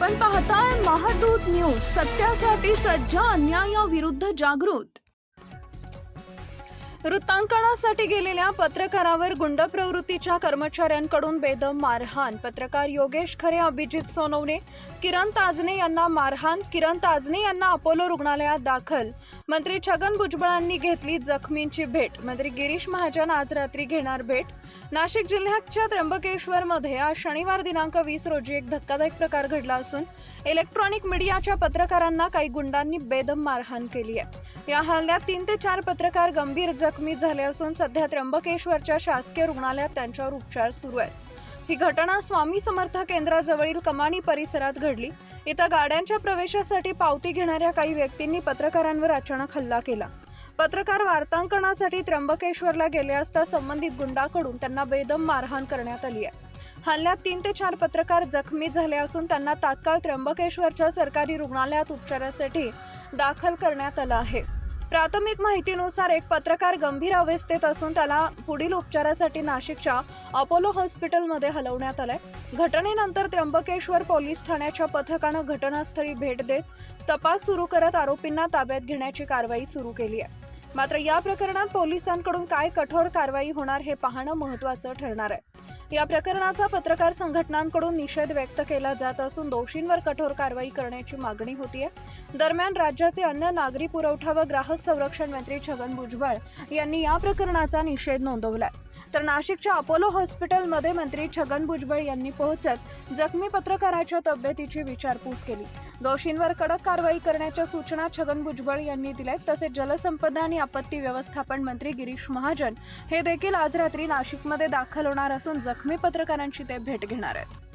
आपण पाहताय महादूत न्यूज सत्यासाठी सज्ज अन्यायाविरुद्ध जागृत. वृत्तांकनासाठी गेलेल्या पत्रकारावर गुंड प्रवृत्तीच्या कर्मचाऱ्यांकडून बेदम मारहाण. पत्रकार योगेश खरे अभिजित सोनवणे किरण ताजने यांना मारहाण. किरण ताजने यांना अपोलो रुग्णालयात दाखल. मंत्री छगन भुजबळांनी घेतली जखमींची भेट. मंत्री गिरीश महाजन आज रात्री घेणार भेट. नाशिक जिल्ह्याच्या त्र्यंबकेश्वरमध्ये आज शनिवार दिनांक वीस रोजी एक धक्कादायक प्रकार घडला असून इलेक्ट्रॉनिक मीडियाच्या पत्रकारांना काही गुंडांनी बेदम मारहाण केली आहे. या हल्ल्यात तीन ते चार पत्रकार गंभीर जखमी झाले असून सध्या त्र्यंबकेश्वरच्या शासकीय रुग्णालयात त्यांच्यावर उपचार सुरू आहेत. ही घटना स्वामी समर्थ केंद्राजवळील कमानी परिसरात घडली. इथं गाड्यांच्या प्रवेशासाठी पावती घेणाऱ्या काही व्यक्तींनी पत्रकारांवर अचानक हल्ला केला. पत्रकार वार्तांकनासाठी त्र्यंबकेश्वरला गेले असता संबंधित गुंडाकडून त्यांना बेदम मारहाण करण्यात आली आहे. हल्ल्यात तीन ते चार पत्रकार जखमी झाले असून त्यांना तात्काळ त्र्यंबकेश्वरच्या सरकारी रुग्णालयात उपचारासाठी दाखल करण्यात आलं आहे. प्राथमिक माहितीनुसार एक पत्रकार गंभीर अवस्थेत असून त्याला पुढील उपचारासाठी नाशिकच्या अपोलो हॉस्पिटलमध्ये हलवण्यात आलंय. घटनेनंतर त्र्यंबकेश्वर पोलीस ठाण्याच्या पथकानं घटनास्थळी भेट देत तपास सुरू करत आरोपींना ताब्यात घेण्याची कारवाई सुरू केली आहे. मात्र या प्रकरणात पोलिसांकडून काय कठोर कारवाई होणार हे पाहणं महत्त्वाचं ठरणार आहे. या प्रकरणाचा पत्रकार संघटनांकडून निषेध व्यक्त केला जात असून दोषींवर कठोर कारवाई करण्याची मागणी होती आहे दरम्यान राज्याचे अन्न नागरी पुरवठा व ग्राहक संरक्षण मंत्री छगन भुजबळ यांनी या प्रकरणाचा निषेध नोंदवलाय. तर नाशिकच्या अपोलो हॉस्पिटलमध्ये मंत्री छगन भुजबळ यांनी पोहोचत जखमी पत्रकाराच्या तब्येतीची विचारपूस केली. दोषींवर कडक कारवाई करण्याच्या सूचना छगन भुजबळ यांनी दिल्या तसेच जलसंपदा आणि आपत्ती व्यवस्थापन मंत्री गिरीश महाजन हे देखील आज रात्री नाशिकमध्ये दाखल होणार असून जखमी पत्रकारांची ते भेट घेणार आहेत.